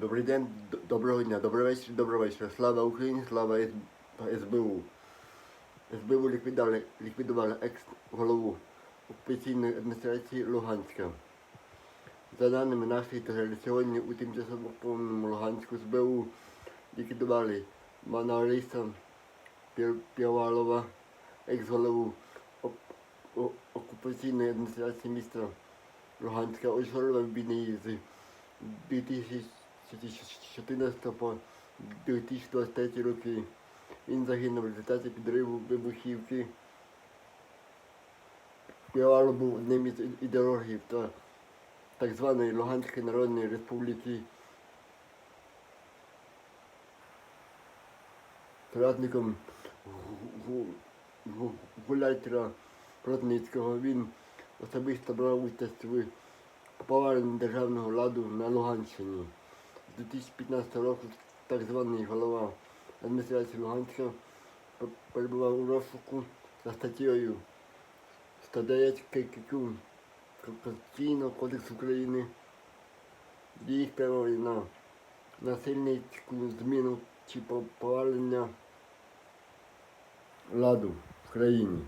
Добрий день, доброго дня, добрий вечір, добрий вечір. Слава Україні, слава СБУ. СБУ ліквідували, ліквідували екс-голову окупаційної адміністрації Луганська. За даними нашої ТГЛ, сьогодні у тимчасово повному Луганську СБУ ліквідували Манариса Пі- Півалова, екс-голову окупаційної адміністрації міста Луганська, очолював він її з 2014 по 2023 роки. Він загинув в результаті підриву вибухівки. Півало був одним із ідеологів та так званої Луганської Народної Республіки. Гу- Гуляйтера Плотницького він особисто брав участь в поваленні державного ладу на Луганщині. З 2015 року так званий голова адміністрації Луганська пе- перебував у розшуку за статтєю 109 ККК Конституційного кодексу України. Їх прямо на насильницьку зміну чи повалення ладу в країні.